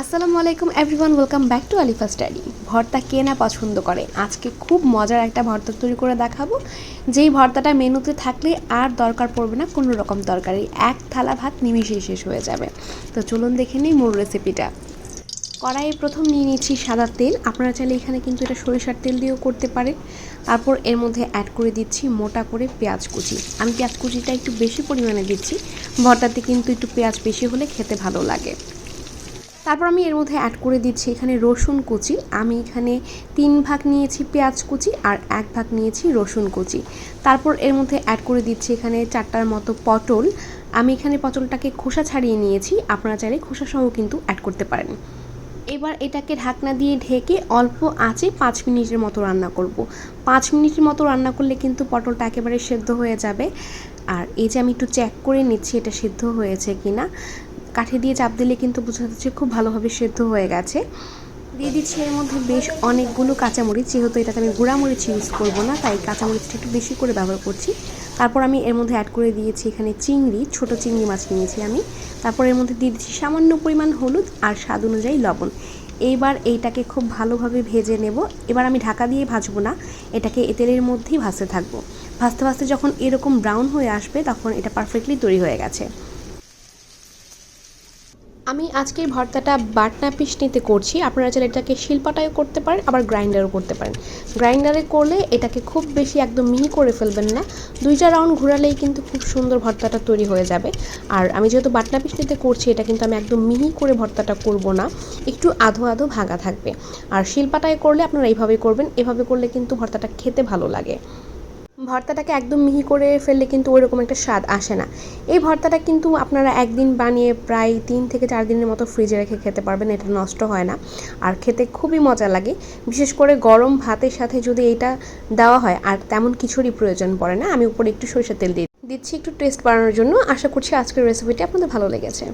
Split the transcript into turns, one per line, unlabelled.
আসসালামু আলাইকুম everyone welcome back to Alifa study ভর্তা কে না পছন্দ করে? আজকে খুব মজার একটা ভর্তা তৈরি করে দেখাবো। যেই ভর্তাটা মেনুতে থাকলে আর দরকার পড়বে না, কোনো রকম তরকারি। এক থালা ভাত নিমিশেই শেষ হয়ে যাবে। তো চলুন দেখে নিই মূল রেসিপিটা কড়াইয়ে প্রথম নিয়ে নিচ্ছি সাদা তেল। আপনারা চাইলে এখানে কিন্তু এটা সরিষার তেল দিয়েও করতে পারেন। তারপর এর মধ্যে অ্যাড করে দিচ্ছি মোটা করে পেঁয়াজ কুচি। আমি পেঁয়াজ কুচিটা একটু বেশি পরিমাণে দিচ্ছি। ভর্তাতে কিন্তু একটু পেঁয়াজ বেশি হলে খেতে ভালো লাগে। তারপর আমি এর মধ্যে অ্যাড করে দিচ্ছি এখানে রসুন কুচি। আমি এখানে তিন ভাগ নিয়েছি পেঁয়াজ কুচি আর এক ভাগ নিয়েছি রসুন কুচি। তারপর এর মধ্যে অ্যাড করে দিচ্ছি এখানে চারটার মতো পটল। আমি এখানে পটলটাকে খোসা ছাড়িয়ে নিয়েছি। আপনারা চাইলে খোসা সহ কিন্তু অ্যাড করতে পারেন। এবার এটাকে ঢাকনা দিয়ে ঢেকে অল্প আঁচে পাঁচ মিনিটের মতো রান্না করব। পাঁচ মিনিটের মতো রান্না করলে কিন্তু পটলটা একেবারে সেদ্ধ হয়ে যাবে। আর এই যে আমি একটু চেক করে নিচ্ছি এটা সিদ্ধ হয়েছে কিনা। কাঠি দিয়ে চাপ দিলে কিন্তু বোঝা যাচ্ছে খুব ভালোভাবে সেদ্ধ হয়ে গেছে। দিয়ে দিচ্ছি এর মধ্যে বেশ অনেকগুলো কাঁচামরিচ, যেহেতু এটাতে আমি গুঁড়ামরিচ ইউজ করব না, তাই কাঁচামরিচটা একটু বেশি করে ব্যবহার করছি। তারপর আমি এর মধ্যে অ্যাড করে দিয়েছি এখানে চিংড়ি, ছোট চিংড়ি মাছ নিয়েছি আমি। তারপর এর মধ্যে দিয়ে দিচ্ছি সামান্য পরিমাণ হলুদ আর স্বাদ অনুযায়ী লবণ। এইবার এইটাকে খুব ভালোভাবে ভেজে নেব। এবার আমি ঢাকা দিয়ে ভাজবো না, এটাকে এ তেলের মধ্যেই ভাজতে থাকব। ভাজতে ভাজতে যখন এরকম ব্রাউন হয়ে আসবে, তখন এটা পারফেক্টলি তৈরি হয়ে গেছে। আমি আজকের ভর্তাটা বাটনা পিসনিতে করছি। আপনারা চাইলে এটাকে শিলপাটায়ও করতে পারেন, আবার গ্রাইন্ডারও করতে পারেন। গ্রাইন্ডারে করলে এটাকে খুব বেশি একদম মিহি করে ফেলবেন না। দুইটা রাউন্ড ঘোরালেই কিন্তু খুব সুন্দর ভর্তাটা তৈরি হয়ে যাবে। আর আমি যেহেতু বাটনা পিসনিতে করছি, এটা কিন্তু আমি একদম মিহি করে ভর্তাটা করব না। একটু আধো আধো ভাগা থাকবে। আর শিলপাটায় করলে আপনারা এইভাবে করবেন। এভাবে করলে কিন্তু ভর্তাটা খেতে ভালো লাগে। ভর্তাটাকে একদম মিহি করে ফেললে কিন্তু ওইরকম একটা স্বাদ আসে না। এই ভর্তাটা কিন্তু আপনারা একদিন বানিয়ে প্রায় তিন থেকে চার দিনের মতো ফ্রিজে রেখে খেতে পারবেন, এটা নষ্ট হয় না। আর খেতে খুবই মজা লাগে। বিশেষ করে গরম ভাতের সাথে যদি এটা দেওয়া হয়, আর তেমন কিছুরই প্রয়োজন পড়ে না। আমি উপরে একটু সরিষার তেল দিয়ে দিচ্ছি, একটু টেস্ট বাড়ানোর জন্য। আশা করছি আজকের রেসিপিটি আপনাদের ভালো লেগেছে।